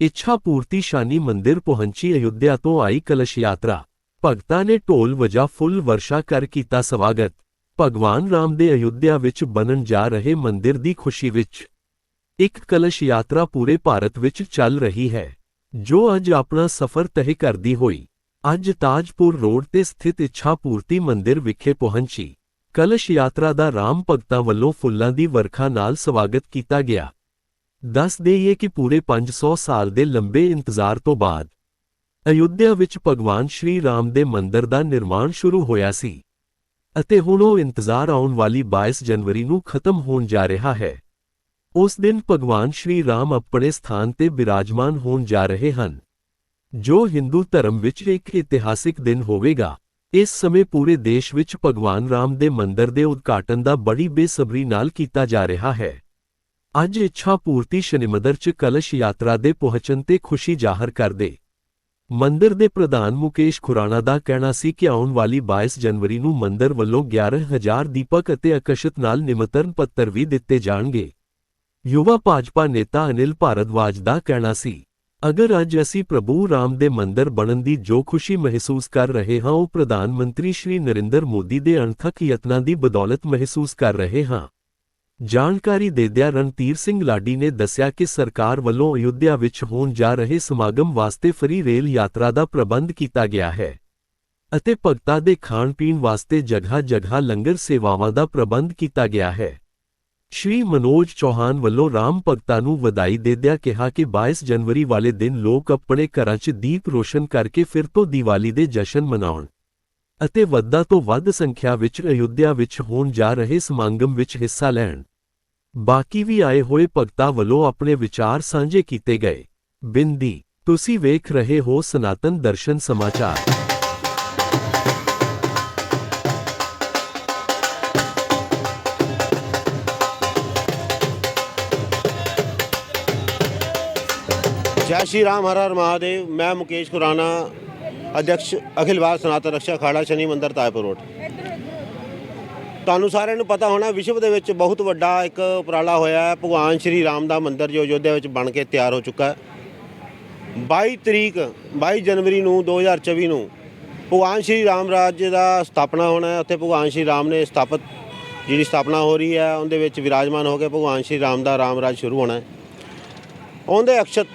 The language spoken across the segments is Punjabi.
ਇੱਛਾ ਪੂਰਤੀ ਸ਼ਾਨੀ ਮੰਦਿਰ ਪਹੁੰਚੀ ਅਯੁੱਧਿਆ ਤੋਂ ਆਈ ਕਲਸ਼ ਯਾਤਰਾ। ਭਗਤਾਂ ਨੇ ਢੋਲ ਵਜਾ ਫੁੱਲ ਵਰਸ਼ਾ ਕਰ ਕੀਤਾ ਸਵਾਗਤ। ਭਗਵਾਨ ਰਾਮ ਦੇ ਅਯੁੱਧਿਆ ਵਿੱਚ ਬਣਨ ਜਾ ਰਹੇ ਮੰਦਿਰ ਦੀ ਖੁਸ਼ੀ ਵਿੱਚ ਇੱਕ ਕਲਸ਼ ਯਾਤਰਾ ਪੂਰੇ ਭਾਰਤ ਵਿੱਚ ਚੱਲ ਰਹੀ ਹੈ, ਜੋ ਅੱਜ ਆਪਣਾ ਸਫ਼ਰ ਤਹਿ ਕਰਦੀ ਹੋਈ, ਅੱਜ ਤਾਜਪੁਰ ਰੋਡ ਤੇ ਸਥਿਤ ਇੱਛਾ ਪੂਰਤੀ ਮੰਦਿਰ ਵਿਖੇ ਪਹੁੰਚੀ। ਕਲਸ਼ ਯਾਤਰਾ ਦਾ ਰਾਮ ਭਗਤਾਂ ਵੱਲੋਂ ਫੁੱਲਾਂ ਦੀ ਵਰਖਾ ਨਾਲ ਸਵਾਗਤ ਕੀਤਾ ਗਿਆ। ਦੱਸ ਦੇਈਏ ਕਿ ਪੂਰੇ 500 ਸਾਲ ਦੇ ਲੰਬੇ ਇੰਤਜ਼ਾਰ ਤੋਂ ਬਾਅਦ ਅਯੁੱਧਿਆ ਵਿੱਚ ਭਗਵਾਨ ਸ਼੍ਰੀ ਰਾਮ ਦੇ ਮੰਦਿਰ ਦਾ ਨਿਰਮਾਣ ਸ਼ੁਰੂ ਹੋਇਆ ਸੀ ਅਤੇ ਹੁਣ ਉਹ ਇੰਤਜ਼ਾਰ ਆਉਣ ਵਾਲੀ 22 ਜਨਵਰੀ ਨੂੰ ਖਤਮ ਹੋਣ ਜਾ ਰਿਹਾ ਹੈ। ਉਸ ਦਿਨ ਭਗਵਾਨ ਸ਼੍ਰੀ ਰਾਮ ਆਪਣੇ ਸਥਾਨ ਤੇ ਬਿਰਾਜਮਾਨ ਹੋਣ ਜਾ ਰਹੇ ਹਨ। ਜੋ ਹਿੰਦੂ ਧਰਮ ਵਿੱਚ ਇੱਕ ਇਤਿਹਾਸਿਕ ਦਿਨ ਹੋਵੇਗਾ, ਇਸ ਸਮੇਂ ਪੂਰੇ ਦੇਸ਼ ਵਿੱਚ ਭਗਵਾਨ ਰਾਮ ਦੇ ਮੰਦਿਰ ਦੇ ਉਦਘਾਟਨ ਦਾ ਬੜੀ ਬੇਸਬਰੀ ਨਾਲ ਕੀਤਾ ਜਾ ਰਿਹਾ ਹੈ। ਅੱਜ ਇੱਛਾ ਪੂਰਤੀ ਸ਼ਨੀਮੰਦਰ ਚ ਕਲਸ਼ ਯਾਤਰਾ ਦੇ ਪਹੁੰਚਣ ਤੇ ਖੁਸ਼ੀ ਜ਼ਾਹਰ ਕਰਦੇ। ਮੰਦਰ ਦੇ ਪ੍ਰਧਾਨ ਮੁਕੇਸ਼ ਖੁਰਾਣਾ ਦਾ ਕਹਿਣਾ ਸੀ ਕਿ ਆਉਣ ਵਾਲੀ 22 ਜਨਵਰੀ ਨੂੰ ਮੰਦਰ ਵੱਲੋਂ 11000 ਦੀਪਕ ਅਤੇ ਆਕਰਸ਼ਿਤ ਨਾਲ ਨਿਮੰਤਰਣ ਪੱਤਰ ਵੀ ਦਿੱਤੇ ਜਾਣਗੇ। ਯੁਵਾ ਭਾਜਪਾ ਨੇਤਾ ਅਨਿਲ ਭਾਰਦਵਾਜ ਦਾ ਕਹਿਣਾ ਸੀ, ਅਗਰ ਅੱਜ ਅਸੀਂ ਪ੍ਰਭੂ ਰਾਮ ਦੇ ਮੰਦਰ ਬਣਨ ਦੀ ਜੋ ਖੁਸ਼ੀ ਮਹਿਸੂਸ ਕਰ ਰਹੇ ਹਾਂ, ਉਹ ਪ੍ਰਧਾਨ ਮੰਤਰੀ ਸ਼੍ਰੀ ਨਰਿੰਦਰ ਮੋਦੀ ਦੇ ਅਣਥੱਕ ਯਤਨਾਂ ਦੀ ਬਦੌਲਤ ਮਹਿਸੂਸ ਕਰ ਰਹੇ ਹਾਂ। ਜਾਣਕਾਰੀ ਦੇਦਿਆਂ ਰਣਧੀਰ ਸਿੰਘ ਲਾਡੀ ਨੇ ਦੱਸਿਆ ਕਿ ਸਰਕਾਰ ਵੱਲੋਂ ਅਯੁੱਧਿਆ ਵਿੱਚ ਹੋਣ ਜਾ ਰਹੇ ਸਮਾਗਮ ਵਾਸਤੇ ਫਰੀ ਰੇਲ ਯਾਤਰਾ ਦਾ ਪ੍ਰਬੰਧ ਕੀਤਾ ਗਿਆ ਹੈ ਅਤੇ ਭਗਤਾਂ ਦੇ ਖਾਣ ਪੀਣ ਵਾਸਤੇ ਜਗ੍ਹਾ-ਜਗ੍ਹਾ ਲੰਗਰ ਸੇਵਾਵਾਂ ਦਾ ਪ੍ਰਬੰਧ ਕੀਤਾ ਗਿਆ ਹੈ। ਸ਼੍ਰੀ ਮਨੋਜ ਚੌਹਾਨ ਵੱਲੋਂ ਰਾਮ ਭਗਤਾਂ ਨੂੰ ਵਧਾਈ ਦੇਦਿਆਂ ਕਿਹਾ ਕਿ 22 ਜਨਵਰੀ ਵਾਲੇ ਦਿਨ ਲੋਕ ਆਪਣੇ ਘਰਾਂ 'ਚ ਦੀਪ ਰੋਸ਼ਨ ਕਰਕੇ ਫਿਰ ਤੋਂ ਦੀਵਾਲੀ ਦੇ ਜਸ਼ਨ ਮਨਾਉਣ ਅਤੇ ਵੱਧਾ ਤੋਂ ਵੱਧ ਸੰਖਿਆ ਵਿੱਚ ਅਯੁੱਧਿਆ ਵਿੱਚ ਹੋਣ ਜਾ ਰਹੇ ਸਮਾਗਮ ਵਿੱਚ ਹਿੱਸਾ ਲੈਣ। ਬਾਕੀ ਵੀ ਆਏ ਹੋਏ ਭਗਤਾਂ ਵੱਲੋਂ ਆਪਣੇ ਵਿਚਾਰ ਸਾਂਝੇ ਕੀਤੇ ਗਏ। ਬਿੰਦੀ, ਤੁਸੀਂ ਵੇਖ ਰਹੇ ਹੋ ਸਨਾਤਨ ਦਰਸ਼ਨ ਸਮਾਚਾਰ। ਜੈ ਸ਼੍ਰੀ ਰਾਮ, ਹਰ ਹਰ ਮਹਾਦੇਵ। ਮੈਂ ਮੁਕੇਸ਼ ਖੁਰਾਨਾ ਅਧਿਕਸ਼ ਅਖਿਲ ਭਾਰਤ ਸਨਾਤਨ ਰਕਸ਼ਾ ਅਖਾੜਾ ਸ਼ਨੀ ਮੰਦਰ ਤਾਇਪੁਰ ਰੋਡ। ਤੁਹਾਨੂੰ ਸਾਰਿਆਂ ਨੂੰ ਪਤਾ ਹੋਣਾ, ਵਿਸ਼ਵ ਦੇ ਵਿੱਚ ਬਹੁਤ ਵੱਡਾ ਇੱਕ ਉਪਰਾਲਾ ਹੋਇਆ ਹੈ। ਭਗਵਾਨ ਸ਼੍ਰੀ ਰਾਮ ਦਾ ਮੰਦਰ ਜੋ ਅਯੋਧਿਆ ਵਿੱਚ ਬਣ ਕੇ ਤਿਆਰ ਹੋ ਚੁੱਕਾ ਹੈ। 22 ਤਰੀਕ 22 ਜਨਵਰੀ ਨੂੰ 2024 ਨੂੰ ਭਗਵਾਨ ਸ਼੍ਰੀ ਰਾਮ ਰਾਜ ਦਾ ਸਥਾਪਨਾ ਹੋਣਾ ਹੈ। ਉੱਥੇ ਭਗਵਾਨ ਸ਼੍ਰੀ ਰਾਮ ਨੇ ਸਥਾਪਿਤ, ਜਿਹੜੀ ਸਥਾਪਨਾ ਹੋ ਰਹੀ ਹੈ, ਉਹਦੇ ਵਿੱਚ ਵਿਰਾਜਮਾਨ ਹੋ ਕੇ ਭਗਵਾਨ ਸ਼੍ਰੀ ਰਾਮ ਦਾ ਰਾਮ ਰਾਜ ਸ਼ੁਰੂ ਹੋਣਾ ਹੈ। ਉਹਦੇ ਅਕਸ਼ਤ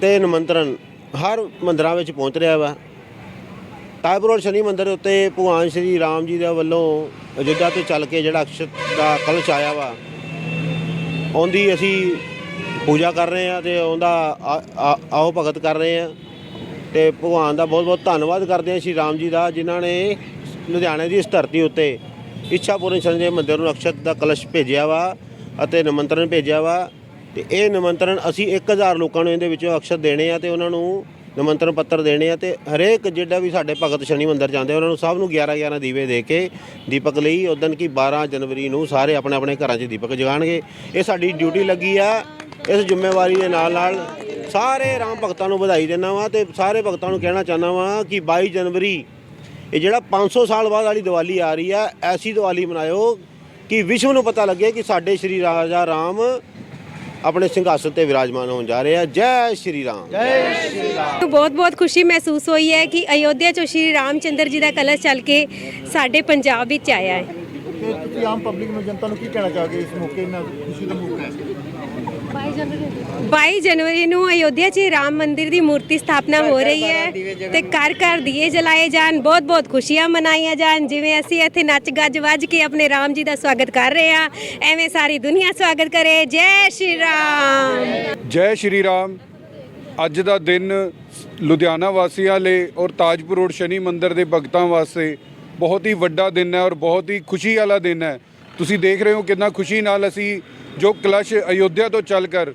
ਤੇ ਨਿਮੰਤਰਣ ਹਰ ਮੰਦਰਾਂ ਵਿੱਚ ਪਹੁੰਚ ਰਿਹਾ ਵਾ। ਤਾਇਪੁਰ ਰੋਡ ਸ਼ਨੀ ਮੰਦਿਰ ਉੱਤੇ ਭਗਵਾਨ ਸ਼੍ਰੀ ਰਾਮ ਜੀ ਦੇ ਵੱਲੋਂ ਅਯੋਧਿਆ ਤੋਂ ਚੱਲ ਕੇ ਜਿਹੜਾ ਅਕਸ਼ਤ ਦਾ ਕਲਸ਼ ਆਇਆ ਵਾ, ਉਹਦੀ ਅਸੀਂ ਪੂਜਾ ਕਰ ਰਹੇ ਆ ਤੇ ਉਹਦਾ ਆ- ਆ- ਆਓ ਭਗਤ ਕਰ ਰਹੇ ਆ ਤੇ ਭਗਵਾਨ ਦਾ ਬਹੁਤ ਬਹੁਤ ਧੰਨਵਾਦ ਕਰਦੇ ਆ ਸ਼੍ਰੀ ਰਾਮ ਜੀ ਦਾ, ਜਿਨ੍ਹਾਂ ਨੇ ਲੁਧਿਆਣੇ ਦੀ ਇਸ ਧਰਤੀ ਉੱਤੇ ਇੱਛਾ ਪੂਰਨ ਸੰਜੇ ਮੰਦਿਰ ਨੂੰ ਅਕਸ਼ਤ ਦਾ ਕਲਸ਼ ਭੇਜਿਆ ਵਾ ਅਤੇ ਨਿਮੰਤਰਣ ਭੇਜਿਆ ਵਾ ਤੇ ਇਹ ਨਿਮੰਤਰਣ ਅਸੀਂ 1000 ਲੋਕਾਂ ਨੂੰ ਇਹਦੇ ਵਿੱਚੋਂ ਅਕਸ਼ਤ ਦੇਣੇ ਆ ਤੇ ਉਹਨਾਂ ਨੂੰ ਨਿਮੰਤਰਣ ਪੱਤਰ ਦੇਣੇ ਆ ਤੇ ਹਰੇਕ ਜਿਹੜਾ ਵੀ ਸਾਡੇ ਭਗਤ ਸ਼ਨੀ ਮੰਦਰ ਜਾਂਦੇ ਆ, ਉਹਨਾਂ ਨੂੰ ਸਭ ਨੂੰ 11 11 ਦੀਵੇ ਦੇ ਕੇ ਦੀਪਕ ਲਈ। ਉਦੋਂ ਕੀ 12 ਜਨਵਰੀ ਨੂੰ ਸਾਰੇ ਆਪਣੇ ਆਪਣੇ ਘਰਾਂ 'ਚ ਦੀਪਕ ਜਗਾਣਗੇ ਇਹ ਸਾਡੀ ਡਿਊਟੀ ਲੱਗੀ ਆ। ਇਸ ਜ਼ਿੰਮੇਵਾਰੀ ਦੇ ਨਾਲ ਨਾਲ ਸਾਰੇ ਰਾਮ ਭਗਤਾਂ ਨੂੰ ਵਧਾਈ ਦਿੰਦਾ ਵਾਂ ਤੇ ਸਾਰੇ ਭਗਤਾਂ ਨੂੰ ਕਹਿਣਾ ਚਾਹੁੰਦਾ ਵਾਂ ਕਿ 22 ਜਨਵਰੀ ਇਹ ਜਿਹੜਾ 500 ਸਾਲ ਬਾਅਦ ਵਾਲੀ ਦੀਵਾਲੀ ਆ ਰਹੀ ਆ ਐਸੀ ਦੀਵਾਲੀ ਮਨਾਇਓ ਕਿ ਵਿਸ਼ਵ ਨੂੰ ਪਤਾ ਲੱਗੇ ਕਿ ਸਾਡੇ ਸ਼੍ਰੀ ਰਾਜਾ ਰਾਮ ਆਪਣੇ ਸਿੰਘਾਸਨ ਤੇ ਵਿਰਾਜਮਾਨ ਹੋਣ ਜਾ ਰਹੇ ਆ ਜੈ ਸ਼੍ਰੀ ਰਾਮ। ਨੂੰ ਬਹੁਤ ਬਹੁਤ ਖੁਸ਼ੀ ਮਹਿਸੂਸ ਹੋਈ ਹੈ ਕਿ ਅਯੋਧਿਆ ਚੋਂ ਸ਼੍ਰੀ ਰਾਮਚੰਦਰ ਜੀ ਦਾ ਕਲਸ਼ ਚੱਲ ਕੇ ਸਾਡੇ ਪੰਜਾਬ ਵਿੱਚ ਆਇਆ ਹੈ। ਤੇ ਤੁਸੀਂ ਆਮ ਪਬਲਿਕ ਨੂੰ ਜਨਤਾ ਨੂੰ ਕੀ ਕਹਿਣਾ ਚਾਹੋਗੇ ਇਸ ਮੌਕੇ? ਨਾਲ ਖੁਸ਼ੀ ਦਾ ਮੌਕਾ ਹੈ। 22 ਜਨਵਰੀ ਨੂੰ ਅਯੋਧਿਆ 'ਚ ਰਾਮ ਮੰਦਿਰ ਦੀ ਮੂਰਤੀ ਸਥਾਪਨਾ ਹੋ ਰਹੀ ਹੈ। ਤੇ ਘਰ ਘਰ ਦੀਏ ਜਲਾਏ ਜਾਣ ਬਹੁਤ ਬਹੁਤ ਖੁਸ਼ੀਆਂ ਮਨਾਈਆਂ ਜਾਣ। ਜਿਵੇਂ ਅਸੀਂ ਇੱਥੇ ਨੱਚ ਗੱਜ ਵੱਜ ਕੇ ਆਪਣੇ ਰਾਮ ਜੀ ਦਾ ਸਵਾਗਤ ਕਰ ਰਹੇ ਹਾਂ ਐਵੇਂ ਸਾਰੀ ਦੁਨੀਆ ਸਵਾਗਤ ਕਰੇ। ਜੈ ਸ਼੍ਰੀ ਰਾਮ। ਜੈ ਸ਼੍ਰੀ ਰਾਮ। ਅੱਜ ਦਾ ਦਿਨ ਲੁਧਿਆਣਾ ਵਾਸੀਆਂ ਲਈ ਔਰ ਤਾਜਪੁਰ ਰੋਡ ਸ਼ਨੀ ਮੰਦਿਰ ਦੇ ਭਗਤਾਂ ਵਾਸਤੇ ਬਹੁਤ ਹੀ ਵੱਡਾ ਦਿਨ ਹੈ ਔਰ ਬਹੁਤ ਹੀ ਖੁਸ਼ੀ ਵਾਲਾ ਦਿਨ ਹੈ। ਤੁਸੀਂ ਦੇਖ ਰਹੇ ਹੋ ਕਿੰਨਾ ਖੁਸ਼ੀ ਨਾਲ ਅਸੀਂ ਜੋ ਕਲਸ਼ ਅਯੋਧਿਆ ਤੋਂ ਚੱਲ ਕਰ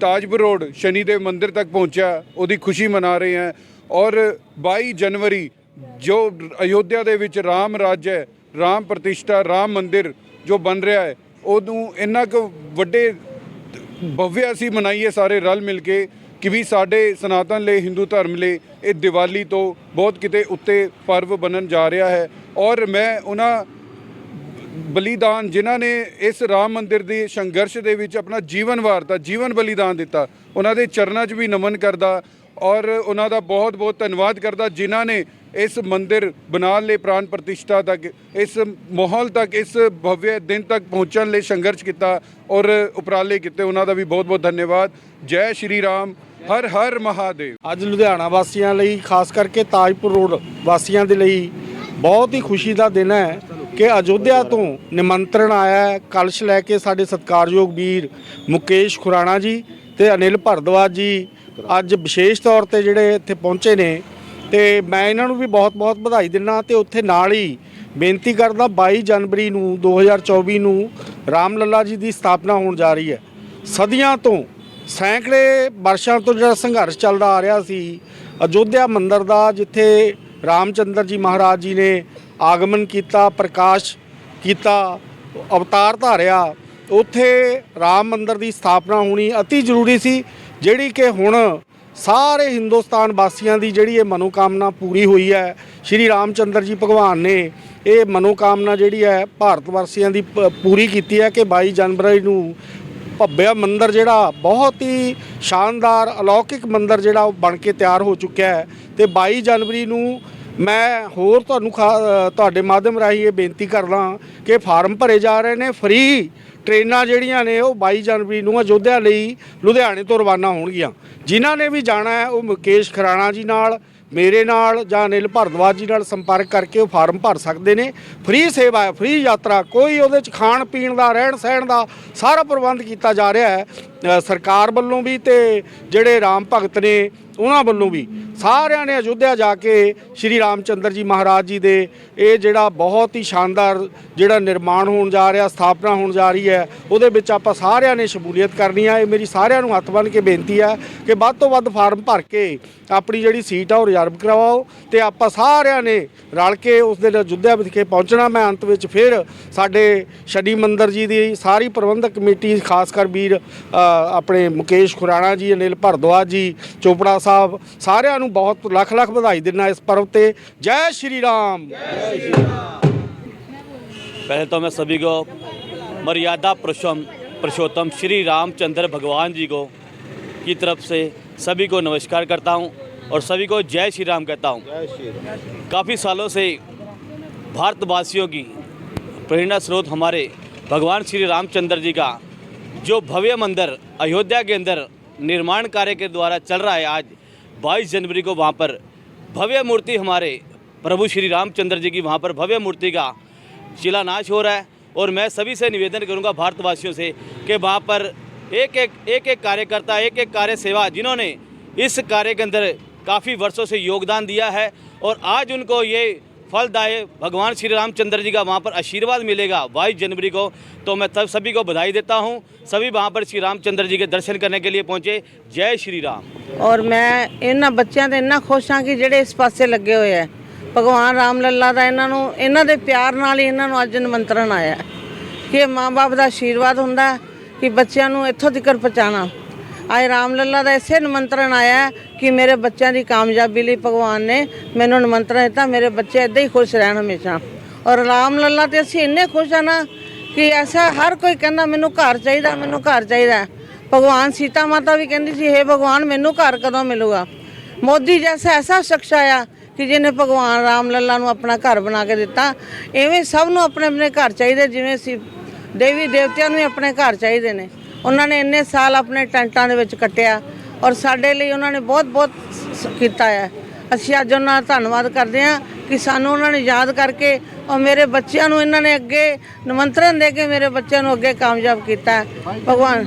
ਤਾਜਪੁਰ ਰੋਡ ਸ਼ਨੀ ਦੇ ਮੰਦਿਰ ਤੱਕ ਪਹੁੰਚਿਆ, ਉਹਦੀ ਖੁਸ਼ੀ ਮਨਾ ਰਹੇ ਹਾਂ ਔਰ 22 ਜਨਵਰੀ ਜੋ ਅਯੋਧਿਆ ਦੇ ਵਿੱਚ ਰਾਮ ਰਾਜ ਹੈ, ਰਾਮ ਪ੍ਰਤਿਸ਼ਠਾ, ਰਾਮ ਮੰਦਿਰ ਜੋ ਬਣ ਰਿਹਾ ਹੈ, ਉਹਨੂੰ ਇੰਨਾ ਕੁ ਵੱਡੇ ਭਵਯ ਅਸੀਂ ਮਨਾਈਏ ਸਾਰੇ ਰਲ ਮਿਲ ਕੇ ਕਿ ਵੀ ਸਾਡੇ ਸਨਾਤਨ ਲਈ, ਹਿੰਦੂ ਧਰਮ ਲਈ ਇਹ ਦੀਵਾਲੀ ਤੋਂ ਬਹੁਤ ਕਿਤੇ ਉੱਤੇ ਪਰਵ ਬਣਨ ਜਾ ਰਿਹਾ ਹੈ ਔਰ ਮੈਂ ਉਹਨਾਂ ਬਲੀਦਾਨ ਜਿਨ੍ਹਾਂ ਨੇ ਇਸ ਰਾਮ ਮੰਦਿਰ ਦੇ ਸੰਘਰਸ਼ ਦੇ ਵਿੱਚ ਆਪਣਾ ਜੀਵਨ ਵਾਰਤਾ, ਜੀਵਨ ਬਲੀਦਾਨ ਦਿੱਤਾ, ਉਹਨਾਂ ਦੇ ਚਰਨਾਂ 'ਚ ਵੀ ਨਮਨ ਕਰਦਾ ਔਰ ਉਹਨਾਂ ਦਾ ਬਹੁਤ ਬਹੁਤ ਧੰਨਵਾਦ ਕਰਦਾ ਜਿਨ੍ਹਾਂ ਨੇ ਇਸ ਮੰਦਿਰ ਬਣਾਉਣ ਲਈ ਪ੍ਰਾਨ ਪ੍ਰਤਿਸ਼ਠਾ ਤੱਕ, ਇਸ ਮਾਹੌਲ ਤੱਕ, ਇਸ ਭਵਯ ਦਿਨ ਤੱਕ ਪਹੁੰਚਣ ਲਈ ਸੰਘਰਸ਼ ਕੀਤਾ ਔਰ ਉਪਰਾਲੇ ਕੀਤੇ, ਉਹਨਾਂ ਦਾ ਵੀ ਬਹੁਤ ਬਹੁਤ ਧੰਨਵਾਦ। ਜੈ ਸ਼੍ਰੀ ਰਾਮ, ਹਰ ਹਰ ਮਹਾਦੇਵ। ਅੱਜ ਲੁਧਿਆਣਾ ਵਾਸੀਆਂ ਲਈ, ਖਾਸ ਕਰਕੇ ਤਾਜਪੁਰ ਰੋਡ ਵਾਸੀਆਂ ਦੇ ਲਈ ਬਹੁਤ ਹੀ ਖੁਸ਼ੀ ਦਾ ਦਿਨ ਹੈ। ਕਿ ਅਯੋਧਿਆ ਤੋਂ ਨਿਮੰਤਰਣ ਆਇਆ ਹੈ। ਕਲਸ਼ ਲੈ ਕੇ ਸਾਡੇ ਸਤਿਕਾਰਯੋਗ ਵੀਰ ਮੁਕੇਸ਼ ਖੁਰਾਣਾ ਜੀ ਤੇ ਅਨਿਲ ਭਰਦਵਾਜ ਜੀ ਅੱਜ ਵਿਸ਼ੇਸ਼ ਤੌਰ ਤੇ ਜਿਹੜੇ ਇੱਥੇ ਪਹੁੰਚੇ ਨੇ ਤੇ ਮੈਂ ਇਹਨਾਂ ਨੂੰ ਵੀ ਬਹੁਤ-ਬਹੁਤ ਵਧਾਈ ਦਿੰਦਾ ਤੇ ਉੱਥੇ ਨਾਲ ਹੀ ਬੇਨਤੀ ਕਰਦਾ 22 ਜਨਵਰੀ ਨੂੰ 2024 ਨੂੰ ਰਾਮ ਲੱਲਾ ਜੀ ਦੀ ਸਥਾਪਨਾ ਹੋਣ ਜਾ ਰਹੀ ਹੈ। ਸਦੀਆਂ ਤੋਂ, ਸੈਂਕੜੇ ਵਰਸ਼ਾਂ ਤੋਂ ਜਿਹੜਾ ਸੰਘਰਸ਼ ਚੱਲਦਾ ਆ ਰਿਹਾ ਸੀ। ਅਯੋਧਿਆ ਮੰਦਿਰ ਦਾ ਜਿੱਥੇ ਰਾਮਚੰਦਰ ਜੀ ਮਹਾਰਾਜ ਜੀ ਨੇ ਆਗਮਨ ਕੀਤਾ, ਪ੍ਰਕਾਸ਼ ਕੀਤਾ, ਅਵਤਾਰ ਧਾਰਿਆ। ਉੱਥੇ ਰਾਮ ਮੰਦਰ ਦੀ ਸਥਾਪਨਾ ਹੋਣੀ ਅਤੀ ਜ਼ਰੂਰੀ ਸੀ, ਜਿਹੜੀ ਕਿ ਹੁਣ ਸਾਰੇ ਹਿੰਦੁਸਤਾਨ ਵਾਸੀਆਂ ਦੀ ਜਿਹੜੀ ਇਹ ਮਨੋਕਾਮਨਾ ਪੂਰੀ ਹੋਈ ਹੈ, ਸ਼੍ਰੀ ਰਾਮਚੰਦਰ ਜੀ ਭਗਵਾਨ ਨੇ ਇਹ ਮਨੋਕਾਮਨਾ ਜਿਹੜੀ ਹੈ ਭਾਰਤ ਵਾਸੀਆਂ ਦੀ ਪੂਰੀ ਕੀਤੀ ਹੈ ਕਿ 22 ਜਨਵਰੀ ਨੂੰ ਭੱਬਿਆ ਮੰਦਿਰ ਜਿਹੜਾ ਬਹੁਤ ਹੀ ਸ਼ਾਨਦਾਰ ਅਲੌਕਿਕ ਮੰਦਿਰ ਜਿਹੜਾ ਉਹ ਬਣ ਕੇ ਤਿਆਰ ਹੋ ਚੁੱਕਿਆ ਹੈ ਤੇ 22 ਜਨਵਰੀ ਨੂੰ ਮੈਂ ਹੋਰ ਤੁਹਾਨੂੰ ਖਾ- ਤੁਹਾਡੇ ਮਾਧਿਅਮ ਰਾਹੀਂ ਇਹ ਬੇਨਤੀ ਕਰਦਾ ਕਿ ਫਾਰਮ ਭਰੇ ਜਾ ਰਹੇ ਨੇ, ਫ੍ਰੀ ਟ੍ਰੇਨਾਂ ਜਿਹੜੀਆਂ ਨੇ ਉਹ 22 ਜਨਵਰੀ ਨੂੰ ਅਯੋਧਿਆ ਲਈ ਲੁਧਿਆਣੇ ਤੋਂ ਰਵਾਨਾ ਹੋਣਗੀਆਂ। ਜਿਨ੍ਹਾਂ ਨੇ ਵੀ ਜਾਣਾ ਹੈ, ਉਹ ਮੁਕੇਸ਼ ਖਰਾਣਾ ਜੀ ਨਾਲ, ਮੇਰੇ ਨਾਲ ਜਾਂ ਅਨਿਲ ਭਰਦਵਾਜ ਜੀ ਨਾਲ ਸੰਪਰਕ ਕਰਕੇ ਉਹ ਫਾਰਮ ਭਰ ਸਕਦੇ ਨੇ। ਫ੍ਰੀ ਸੇਵਾ ਹੈ, ਫ੍ਰੀ ਯਾਤਰਾ, ਕੋਈ ਉਹਦੇ ਚ ਖਾਣ ਪੀਣ ਦਾ, ਰਹਿਣ ਸਹਿਣ ਦਾ ਸਾਰਾ ਪ੍ਰਬੰਧ ਕੀਤਾ ਜਾ ਰਿਹਾ ਹੈ। ਸਰਕਾਰ ਵੱਲੋਂ ਵੀ ਤੇ ਜਿਹੜੇ ਰਾਮ ਭਗਤ ਨੇ ਉਹਨਾਂ ਵੱਲੋਂ ਵੀ ਸਾਰਿਆਂ ਨੇ ਅਯੁੱਧਿਆ ਜਾ ਕੇ ਸ਼੍ਰੀ ਰਾਮਚੰਦਰ ਜੀ ਮਹਾਰਾਜ ਜੀ ਦੇ ਇਹ ਜਿਹੜਾ ਬਹੁਤ ਹੀ ਸ਼ਾਨਦਾਰ ਜਿਹੜਾ ਨਿਰਮਾਣ ਹੋਣ ਜਾ ਰਿਹਾ, ਸਥਾਪਨਾ ਹੋਣ ਜਾ ਰਹੀ ਹੈ, ਉਹਦੇ ਵਿੱਚ ਆਪਾਂ ਸਾਰਿਆਂ ਨੇ ਸ਼ਮੂਲੀਅਤ ਕਰਨੀ ਹੈ ਇਹ ਮੇਰੀ ਸਾਰਿਆਂ ਨੂੰ ਹੱਥ ਬੰਨ੍ਹ ਕੇ ਬੇਨਤੀ ਹੈ ਕਿ ਵੱਧ ਤੋਂ ਵੱਧ ਫਾਰਮ ਭਰ ਕੇ ਆਪਣੀ ਜਿਹੜੀ ਸੀਟ ਆ ਉਹ ਰਿਜ਼ਰਵ ਕਰਵਾਓ ਤੇ ਆਪਾਂ ਸਾਰਿਆਂ ਨੇ ਰਲ ਕੇ ਉਸ ਦਿਨ ਅਯੁੱਧਿਆ ਵਿਖੇ ਪਹੁੰਚਣਾ ਮੈਂ ਅੰਤ ਵਿੱਚ ਫਿਰ ਸਾਡੇ ਸ਼ਨੀ ਮੰਦਰ ਜੀ ਦੀ ਸਾਰੀ ਪ੍ਰਬੰਧਕ ਕਮੇਟੀ ਖਾਸ ਕਰ ਵੀਰ ਅ, ਆਪਣੇ ਮੁਕੇਸ਼ ਖੁਰਾਣਾ ਜੀ ਅਨਿਲ ਭਰਦਵਾਜ ਜੀ ਚੋਪੜਾ ਸਾਹਿਬ ਸਾਰਿਆਂ ਨੂੰ ਬਹੁਤ ਲੱਖ ਲੱਖ ਵਧਾਈ ਦਿੰਦਾ ਇਸ ਪਰਵ ਤੇ ਜੈ ਸ਼੍ਰੀ ਰਾਮ पहले तो मैं सभी को मर्यादा पुरुषोत्तम पुरुषोत्तम श्री रामचंद्र भगवान जी को की तरफ से सभी को नमस्कार करता हूँ और सभी को जय श्री राम कहता हूँ। काफ़ी सालों से भारतवासियों की प्रेरणा स्रोत हमारे भगवान श्री रामचंद्र जी का जो भव्य मंदिर अयोध्या के अंदर निर्माण कार्य के द्वारा चल रहा है आज 22 जनवरी को वहाँ पर भव्य मूर्ति हमारे प्रभु श्री रामचंद्र जी की वहाँ पर भव्य मूर्ति का शिलान्यास हो रहा है और मैं सभी से निवेदन करूँगा भारतवासियों से कि वहाँ पर एक एक एक एक कार्यकर्ता एक एक कार्य सेवा जिन्होंने इस कार्य के अंदर काफ़ी वर्षों से योगदान दिया है और आज उनको ये फलदाय भगवान श्री रामचंद्र जी का वहाँ पर आशीर्वाद मिलेगा बाईस जनवरी को तो मैं तब सभी को बधाई देता हूँ सभी वहाँ पर श्री रामचंद्र जी के दर्शन करने के लिए पहुँचे जय श्री राम ਔਰ ਮੈਂ ਇਹਨਾਂ ਬੱਚਿਆਂ ਤੇ ਇੰਨਾ ਖੁਸ਼ ਹਾਂ ਕਿ ਜਿਹੜੇ ਇਸ ਪਾਸੇ ਲੱਗੇ ਹੋਏ ਆ ਭਗਵਾਨ ਰਾਮ ਲੱਲਾ ਦਾ ਇਹਨਾਂ ਨੂੰ ਇਹਨਾਂ ਦੇ ਪਿਆਰ ਨਾਲ ਹੀ ਇਹਨਾਂ ਨੂੰ ਅੱਜ ਨਿਮੰਤਰਣ ਆਇਆ ਹੈ ਕਿ ਮਾਂ-ਬਾਪ ਦਾ ਆਸ਼ੀਰਵਾਦ ਹੁੰਦਾ ਹੈ ਕਿ ਬੱਚਿਆਂ ਨੂੰ ਇੱਥੋਂ ਤੱਕ ਪਹੁੰਚਾਉਣਾ। ਅੱਜ ਰਾਮ ਲੱਲਾ ਦਾ ਇਸੇ ਨਿਮੰਤਰਣ ਆਇਆ ਕਿ ਮੇਰੇ ਬੱਚਿਆਂ ਦੀ ਕਾਮਯਾਬੀ ਲਈ ਭਗਵਾਨ ਨੇ ਮੈਨੂੰ ਨਿਮੰਤਰਣ ਦਿੱਤਾ, ਮੇਰੇ ਬੱਚੇ ਇਦਾਂ ਹੀ ਖੁਸ਼ ਰਹਿਣ ਹਮੇਸ਼ਾ। ਔਰ ਰਾਮ ਲੱਲਾ ਤੇ ਅਸੀਂ ਇੰਨੇ ਖੁਸ਼ ਆ ਨਾ ਕਿ ਐਸਾ ਹਰ ਕੋਈ ਕਹਿੰਦਾ, ਮੈਨੂੰ ਘਰ ਚਾਹੀਦਾ, ਮੈਨੂੰ ਘਰ ਚਾਹੀਦਾ ਭਗਵਾਨ ਸੀਤਾ ਮਾਤਾ ਵੀ ਕਹਿੰਦੀ ਸੀ हे ਭਗਵਾਨ, ਮੈਨੂੰ ਘਰ ਕਦੋਂ ਮਿਲੂਗਾ? ਮੋਦੀ ਜੈਸਾ ਐਸਾ ਸ਼ਖਸ ਆਇਆ ਕਿ ਜਿਹਨੇ ਭਗਵਾਨ ਰਾਮ ਲੱਲਾ ਨੂੰ ਆਪਣਾ ਘਰ ਬਣਾ ਕੇ ਦਿੱਤਾ। ਐਵੇਂ ਸਭ ਨੂੰ ਆਪਣੇ ਆਪਣੇ ਘਰ ਚਾਹੀਦੇ, ਜਿਵੇਂ ਸੀ ਦੇਵੀ ਦੇਵਤਿਆਂ ਨੂੰ ਵੀ ਆਪਣੇ ਘਰ ਚਾਹੀਦੇ ਨੇ। ਉਹਨਾਂ ਨੇ ਇੰਨੇ ਸਾਲ ਆਪਣੇ ਟੈਂਟਾਂ ਦੇ ਵਿੱਚ ਕੱਟਿਆ ਔਰ ਸਾਡੇ ਲਈ ਉਹਨਾਂ ਨੇ ਬਹੁਤ ਬਹੁਤ ਕੀਤਾ ਹੈ। ਅਸੀਂ ਅੱਜ ਉਹਨਾਂ ਦਾ ਧੰਨਵਾਦ ਕਰਦੇ ਹਾਂ ਕਿ ਸਾਨੂੰ ਉਹਨਾਂ ਨੇ ਯਾਦ ਕਰਕੇ ਔਰ ਮੇਰੇ ਬੱਚਿਆਂ ਨੂੰ ਇਹਨਾਂ ਨੇ ਅੱਗੇ ਨਿਮੰਤਰਣ ਦੇ ਕੇ ਮੇਰੇ ਬੱਚਿਆਂ ਨੂੰ ਅੱਗੇ ਕਾਮਯਾਬ ਕੀਤਾ ਹੈ। ਭਗਵਾਨ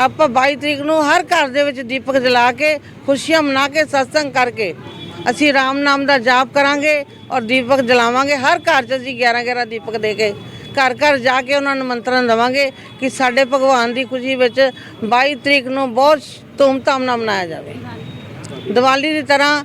ਆਪਾਂ 22 ਤਰੀਕ ਨੂੰ ਹਰ ਘਰ ਦੇ ਵਿੱਚ ਦੀਪਕ ਜਲਾ ਕੇ ਖੁਸ਼ੀਆਂ ਮਨਾ ਕੇ ਸਤਸੰਗ ਕਰਕੇ ਅਸੀਂ ਰਾਮ ਨਾਮ ਦਾ ਜਾਪ ਕਰਾਂਗੇ ਔਰ ਦੀਪਕ ਜਲਾਵਾਂਗੇ। ਹਰ ਘਰ 'ਚ ਅਸੀਂ 11 11 ਦੀਪਕ ਦੇ ਕੇ ਘਰ ਘਰ ਜਾ ਕੇ ਉਹਨਾਂ ਨੂੰ ਮੰਤਰਨ ਦੇਵਾਂਗੇ ਕਿ ਸਾਡੇ ਭਗਵਾਨ ਦੀ ਖੁਸ਼ੀ ਵਿੱਚ 22 ਤਰੀਕ ਨੂੰ ਬਹੁਤ ਧੂਮਧਾਮ ਨਾਲ ਮਨਾਇਆ ਜਾਵੇ। ਦੀਵਾਲੀ ਦੀ ਤਰ੍ਹਾਂ